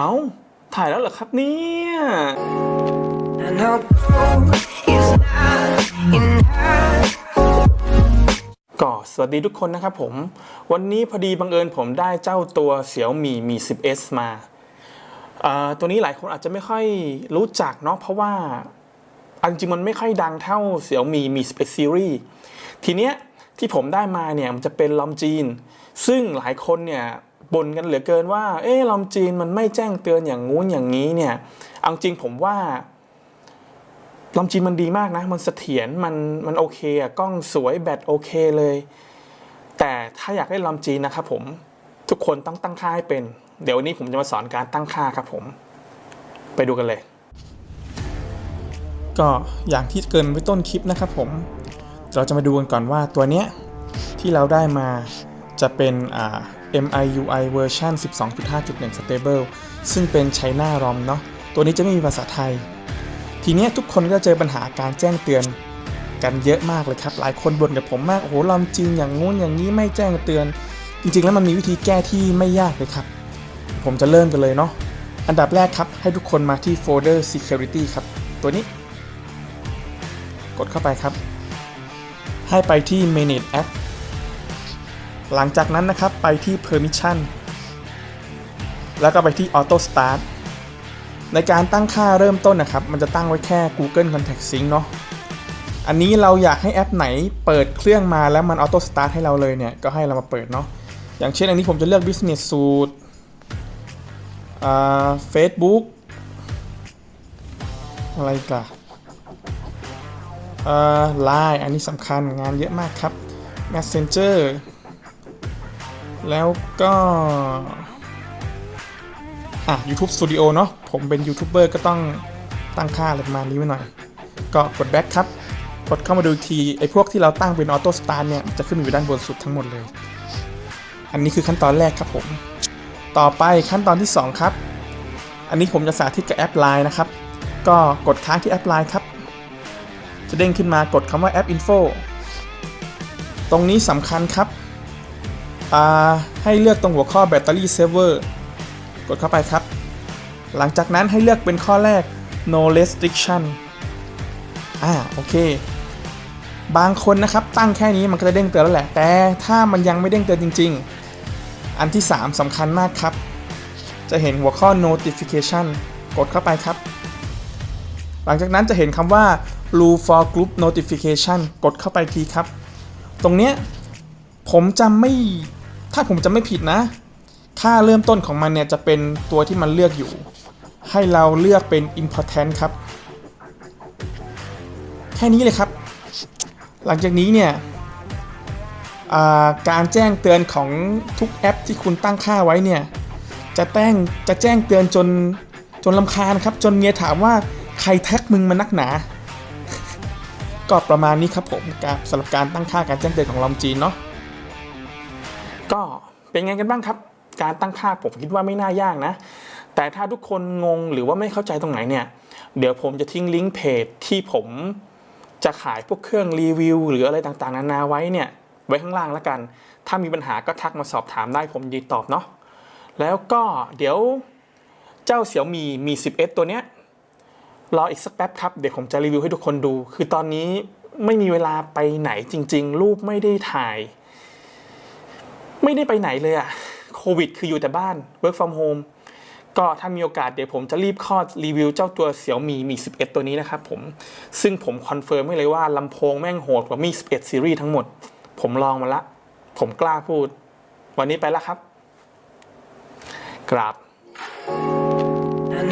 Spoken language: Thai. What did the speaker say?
เอาถ่ายแล้วเหรอครับเนี่ยก็สวัสดีทุกคนนะครับผม วันนี้พอดีบังเอิญผมได้เจ้าตัวเสี่ยวมีมี 10s มาตัวนี้หลายคนอาจจะไม่ค่อยรู้จักเนาะเพราะว่าอันจริงมันไม่ค่อยดังเท่าเสี่ยวมีมี11 Series ทีเนี้ยที่ผมได้มาเนี่ยมันจะเป็นลอมจีน ซึ่งหลายคนเนี่ย บ่นกันเหลือเกินว่า เอ๊ะลอมจีนมันไม่แจ้งเตือนอย่างงู้นอย่างนี้เนี่ยเอาจริงผมว่าลำจีนมันดีมากนะ มันเสถียรมันมันโอเคอะกล้องสวยแบตโอเคเลย แต่ถ้าอยากได้ลำจีนนะครับผมทุกคนต้องตั้งค่าให้เป็น เดี๋ยววันนี้ผมจะมาสอนการตั้งค่าครับผม ไปดูกันเลย ก็อย่างที่เกินไว้ต้นคลิปนะครับผม เราจะมาดูกันก่อนว่าตัวเนี้ยที่เราได้มา จะเป็น MIUI เวอร์ชัน12.5.1 Stable ซึ่งเป็น China ROM เนาะ ตัวนี้จะไม่มีภาษาไทย ทีเนี้ยทุกคนก็เจอปัญหาการแจ้งเตือนกันเยอะมากเลยครับ หลายคนบ่นกับผมมาก โอ้โหลำจริงอย่างงู้นอย่างนี้ไม่แจ้งเตือน จริงๆ แล้วมันมีวิธีแก้ที่ไม่ยากเลยครับ ผมจะเริ่มกันเลยเนาะ อันดับแรกครับ ให้ทุกคนมาที่โฟลเดอร์ security ครับ ตัวนี้ กดเข้าไปครับ ให้ไปที่ manage app หลังจากนั้นนะครับไปที่ permission แล้วก็ไปที่ auto start ในการตั้งค่าเริ่มต้นนะครับ มันจะตั้งไว้แค่ Google Contact Sync เนาะอันนี้เราอยากให้แอปไหนเปิดเครื่องมาแล้วมันออโต้สตาร์ทให้เราเลยเนี่ย ก็ให้เรามาเปิดเนาะอย่างเช่นอันนี้ผมจะเลือก Business Suite Facebook อะไรกล่ะอ่าอันนี้สำคัญงานเยอะมากครับ Messenger แล้วก็อะ YouTube Studio เนาะผมเป็นยูทูบเบอร์ก็ต้องตั้งค่าอะไรประมาณนี้ไว้หน่อย ก็กด back ครับ กดเข้ามาดูที ไอ้พวกที่เราตั้งเป็น Auto Start เนี่ย จะขึ้นอยู่ด้านบนสุดทั้งหมดเลย อันนี้คือขั้นตอนแรกครับผม ต่อไปขั้นตอนที่ 2 ครับ อันนี้ผมจะสาธิตกับแอป Line นะครับ ก็กดค้างที่แอป Line ครับ จะเด้งขึ้นมากดคำว่า App Info ตรงนี้สำคัญครับ ให้เลือกตรงหัวข้อ Battery Saver กดเข้าไปครับ หลังจากนั้นให้เลือกเป็นข้อแรก no restriction อ่าโอเค บางคนนะครับตั้งแค่นี้มันก็จะเด้งเตือนแล้วแหละ แต่ถ้ามันยังไม่เด้งเตือนจริง ๆ อันที่ 3สำคัญมากครับ จะเห็นหัวข้อ notification กดเข้าไปครับ หลังจากนั้นจะเห็นคำว่า rule for group notification กดเข้าไปทีครับ ตรงเนี้ยผมจะไม่ ถ้าผมจะไม่ผิดนะ ค่าเริ่มต้นของมันเนี่ยจะเป็นตัวที่มันเลือกอยู่ ให้เราเลือกเป็น important ครับ แค่นี้เลยครับ หลังจากนี้เนี่ยการแจ้งเตือนของทุกแอปที่คุณตั้งค่าไว้เนี่ยจะแจ้งจะแจ้งเตือนจนจนลำคาญครับ จนเมียถามว่าใครแท็กมึงมานักหนา ก็ประมาณนี้ครับผมกับสำหรับการตั้งค่าการแจ้งเตือนของลอมจีนเนาะ ก็เป็นไงกันบ้างครับ การตั้งค่าผมคิดว่าไม่น่ายากนะ แต่ถ้าทุกคนงงหรือว่าไม่เข้าใจตรงไหนเนี่ย เดี๋ยวผมจะทิ้งลิงก์เพจที่ผมจะขายพวกเครื่องรีวิวหรืออะไรต่างๆ นานาไว้เนี่ย ไว้ข้างล่างแล้วกัน ถ้ามีปัญหาก็ทักมาสอบถามได้ผมยินดีตอบเนาะ แล้วก็เดี๋ยวเจ้าเสี่ยวมีมี 10s ตัวเนี้ยรออีกสักแป๊บครับ เดี๋ยวผมจะรีวิวให้ทุกคนดู คือตอนนี้ไม่มีเวลาไปไหนจริง ๆ รูปไม่ได้ถ่าย ไม่ได้ไปไหนเลยอะโควิด คืออยู่แต่บ้าน work from home ก็ถ้ามีโอกาสเดี๋ยวผมจะรีบคลอดรีวิวเจ้าตัวเสี่ยวมีมี 11 ตัวนี้นะครับผม ซึ่งผมคอนเฟิร์มให้เลยว่าลำโพงแม่งโหดกว่ามี 11 ซีรีส์ทั้งหมด ผมลองมาละ ผมกล้าพูด วันนี้ไปแล้วครับ กราบ And